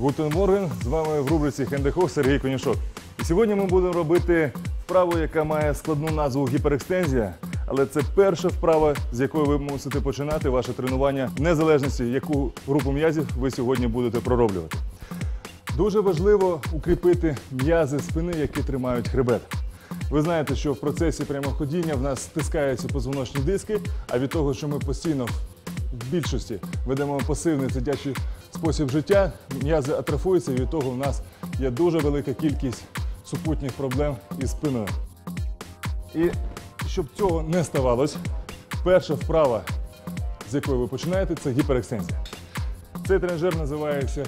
Гутен Морген, з вами в рубриці Хендехох Сергій Конюшок. І сьогодні ми будемо робити вправу, яка має складну назву гіперекстензія. Але це перша вправа, з якої ви мусите починати ваше тренування, в незалежності, яку групу м'язів ви сьогодні будете пророблювати. Дуже важливо укріпити м'язи спини, які тримають хребет. Ви знаєте, що в процесі прямоходіння в нас стискаються позвоночні диски, а від того, що ми постійно в більшості ведемо пасивний сидячий спосіб життя, м'язи атрофуються, і від того в нас є дуже велика кількість супутніх проблем із спиною. І щоб цього не ставалось, перша вправа, з якої ви починаєте, це гіперекстензія. Цей тренажер називається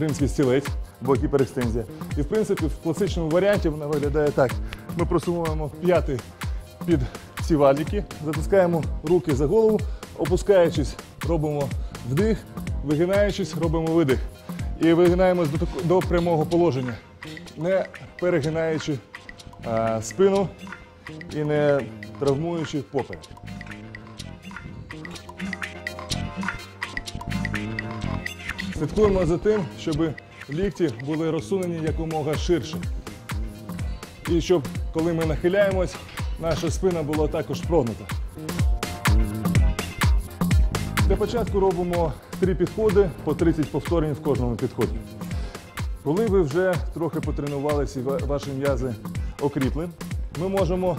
римський стілець або гіперекстензія. І в принципі в класичному варіанті вона виглядає так. Ми просуваємо п'яти під ці валіки, затискаємо руки за голову, опускаючись, робимо вдих, вигинаючись, робимо видих. І вигинаємось до, до прямого положення, не перегинаючи а, спину і не травмуючи поперек. Слідкуємо за тим, щоб лікті були розсунені якомога ширше. І щоб, коли ми нахиляємось, наша спина була також прогнута. Для початку робимо три підходи по 30 повторень в кожному підході. Коли ви вже трохи потренувалися і ваші м'язи окріпли, ми можемо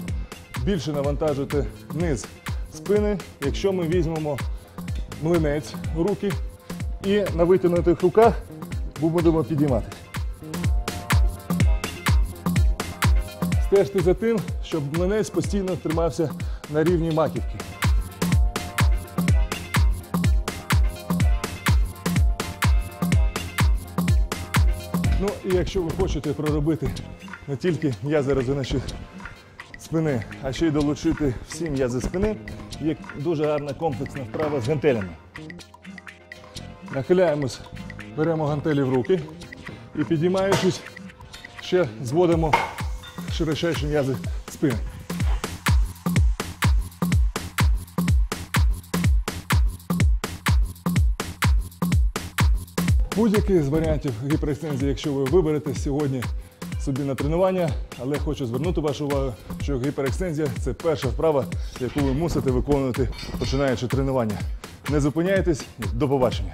більше навантажити низ спини, якщо ми візьмемо млинець в руки і на витягнутих руках будемо підіймати. Стежте за тим, щоб млинець постійно тримався на рівні маківки. Ну і якщо ви хочете проробити не тільки м'язи розвиночі спини, а ще й долучити всі м'язи спини, є дуже гарна комплексна вправа з гантелями. Нахиляємось, беремо гантелі в руки і підіймаючись, ще зводимо широчайші м'язи спини. Будь-який з варіантів гіперекстензії, якщо ви виберете сьогодні собі на тренування, але хочу звернути вашу увагу, що гіперекстензія це перша вправа, яку ви мусите виконувати починаючи тренування. Не зупиняйтесь, до побачення.